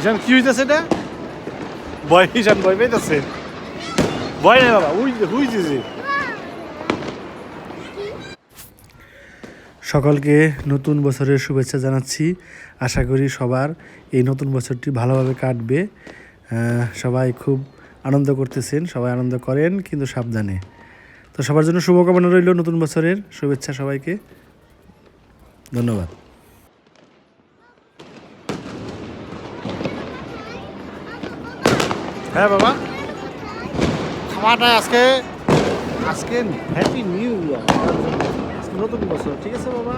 ঈশান কি হইতেছে এটা? ভয় ঈশান ভয় পাইতেছে। ভয় নেই বাবা, উই হুই দিছে সকলকে নতুন বছরের শুভেচ্ছা জানাচ্ছি। আশা করি সবার এই নতুন বছরটি ভালোভাবে কাটবে। সবাই খুব আনন্দ করতেছেন, সবাই আনন্দ করেন, কিন্তু সাবধানে। তো সবার জন্য শুভকামনা রইল নতুন বছরের। শুভেচ্ছা সবাইকে। ধন্যবাদ। হ্যাঁ বাবা। খাওয়াটা আজকে আজকে হ্যাপি নিউ ইয়ার আজকে নতুন বছর ঠিক আছে বাবা?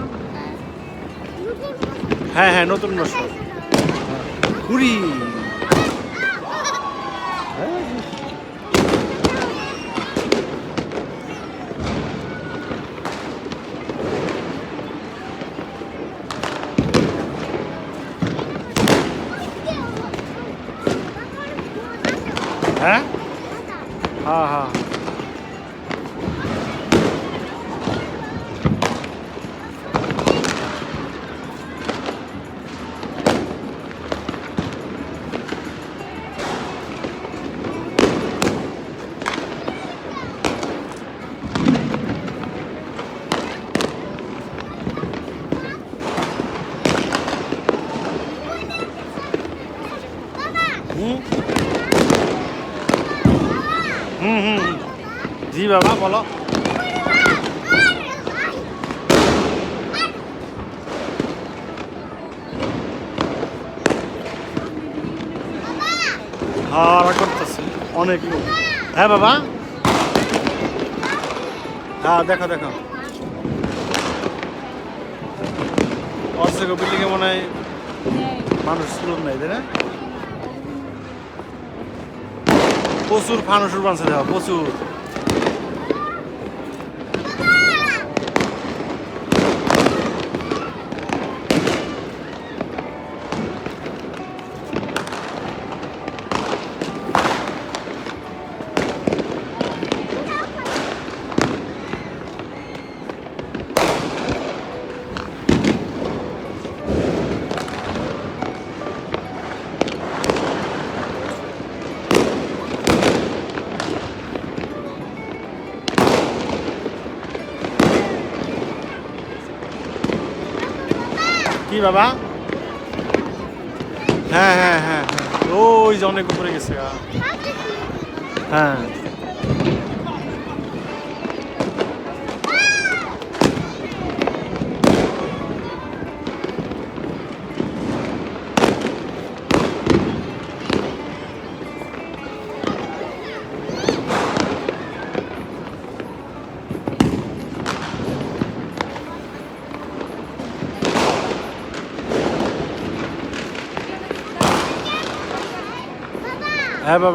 হ্যাঁ হ্যাঁ নতুন বছর। কুড়ি। হ্যাঁ হ্যাঁ হ্যাঁ হুম হুম হুম। জি বাবা, বলো। হারা করতেছে, অনেক লোক। হ্যাঁ বাবা। হ্যাঁ দেখো দেখো। অর্ধেক বিল্ডিংয়ে মনে হয় মানুষ লোক নাই, তাই না? প্রচুর ফানুসুর বানছে দেওয়া প্রচুর। কি বাবা? হ্যাঁ হ্যাঁ হ্যাঁ হ্যাঁ। ওই যে অনেক উপরে গেছে হ্যাঁ। হ্যাঁ বাবা